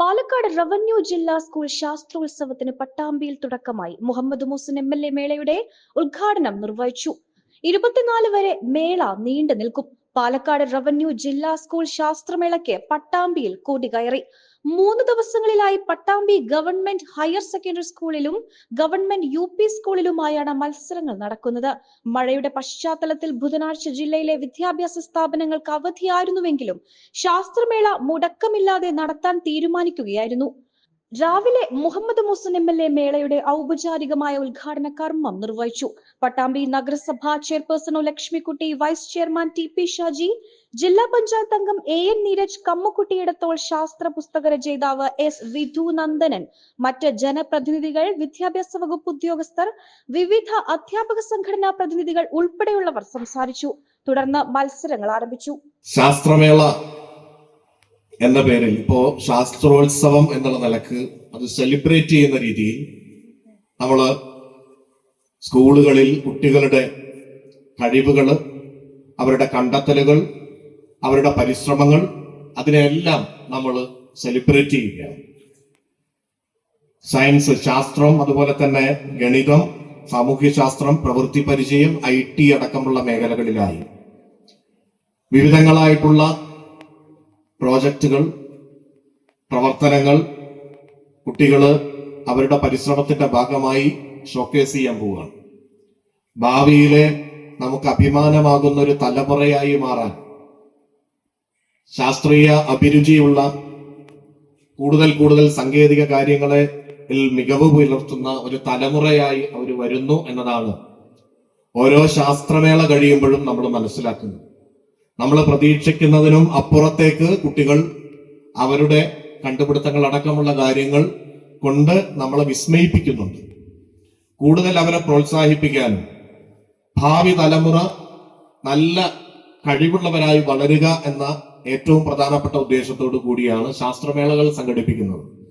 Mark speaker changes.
Speaker 1: Palakkad revenue ജില്ലാ school ശാസ്ത്രോത്സവത്തിന് പട്ടാമ്പിയിൽ തുടക്കമായി. Muhammad Muhsin M L A മേളയുടെ ഉദ്ഘാടനം നിർവഹിച്ചു. ഇരുപത്തിനാല് വരെ മേള നീണ്ടു നിൽക്കും. പാലക്കാട് റവന്യൂ ജില്ലാ സ്കൂൾ ശാസ്ത്രമേളയ്ക്ക് പട്ടാമ്പിയിൽ കൊടികയറി മൂന്ന് ദിവസങ്ങളിലായി പട്ടാമ്പി ഗവൺമെന്റ് ഹയർ സെക്കൻഡറി സ്കൂളിലും ഗവൺമെന്റ് യു പി സ്കൂളിലുമായാണ് മത്സരങ്ങൾ നടക്കുന്നത്. മഴയുടെ പശ്ചാത്തലത്തിൽ ബുധനാഴ്ച ജില്ലയിലെ വിദ്യാഭ്യാസ സ്ഥാപനങ്ങൾക്ക് അവധിയായിരുന്നുവെങ്കിലും ശാസ്ത്രമേള മുടക്കമില്ലാതെ നടത്താൻ തീരുമാനിക്കുകയായിരുന്നു. രാവിലെ Muhammad Muhsin M L A മേളയുടെ ഔപചാരികമായ ഉദ്ഘാടന കർമ്മം നിർവഹിച്ചു. പട്ടാമ്പി നഗരസഭാ chairperson Lakshmikutty vice chairman T P Shaji ജില്ലാ പഞ്ചായത്ത് അംഗം എ എൻ നീരജ് കമ്മുക്കുട്ടിയിടത്തോൾ ശാസ്ത്ര പുസ്തക രചയിതാവ് എസ് വിധു നന്ദനൻ മറ്റ് ജനപ്രതിനിധികൾ വിദ്യാഭ്യാസ വകുപ്പ് ഉദ്യോഗസ്ഥർ വിവിധ അധ്യാപക സംഘടനാ പ്രതിനിധികൾ ഉൾപ്പെടെയുള്ളവർ സംസാരിച്ചു. തുടർന്ന് മത്സരങ്ങൾ ആരംഭിച്ചു.
Speaker 2: ശാസ്ത്രമേള എന്ന പേരിൽ ഇപ്പോ ശാസ്ത്രോത്സവം എന്നുള്ള നിലയ്ക്ക് അത് സെലിബ്രേറ്റ് ചെയ്യുന്ന രീതിയിൽ നമ്മൾ സ്കൂളുകളിൽ കുട്ടികളുടെ കഴിവുകൾ അവരുടെ കണ്ടെത്തലുകൾ അവരുടെ പരിശ്രമങ്ങൾ അതിനെല്ലാം നമ്മൾ സെലിബ്രേറ്റ് ചെയ്യുകയാണ്. സയൻസ് ശാസ്ത്രം അതുപോലെ തന്നെ ഗണിതം സാമൂഹ്യശാസ്ത്രം പ്രവൃത്തി പരിചയം ഐ ടി അടക്കമുള്ള മേഖലകളിലായി. വിവിധങ്ങളായിട്ടുള്ള പ്രോജക്റ്റുകൾ പ്രവർത്തനങ്ങൾ കുട്ടികൾ അവരുടെ പരിശ്രമത്തിന്റെ ഭാഗമായി ഷോക്കേസ് ചെയ്യാൻ പോവുകയാണ്. ഭാവിയിലെ നമുക്ക് അഭിമാനമാകുന്ന ഒരു തലമുറയായി മാറാൻ ശാസ്ത്രീയ അഭിരുചിയുള്ള കൂടുതൽ കൂടുതൽ സാങ്കേതിക കാര്യങ്ങളെ മികവ് പുലർത്തുന്ന ഒരു തലമുറയായി അവർ വരുന്നു എന്നതാണ് ഓരോ ശാസ്ത്രമേള കഴിയുമ്പോഴും നമ്മൾ മനസ്സിലാക്കുന്നത്. നമ്മൾ പ്രതീക്ഷിക്കുന്നതിനും അപ്പുറത്തേക്ക് കുട്ടികൾ അവരുടെ കണ്ടുപിടുത്തങ്ങൾ അടക്കമുള്ള കാര്യങ്ങൾ കൊണ്ട് നമ്മളെ വിസ്മയിപ്പിക്കുന്നുണ്ട്. കൂടുതൽ അവരെ പ്രോത്സാഹിപ്പിക്കാനും ഭാവി തലമുറ നല്ല കഴിവുള്ളവരായി വളരുക എന്ന ഏറ്റവും പ്രധാനപ്പെട്ട ഉദ്ദേശത്തോടു കൂടിയാണ് ശാസ്ത്രമേളകൾ സംഘടിപ്പിക്കുന്നത്.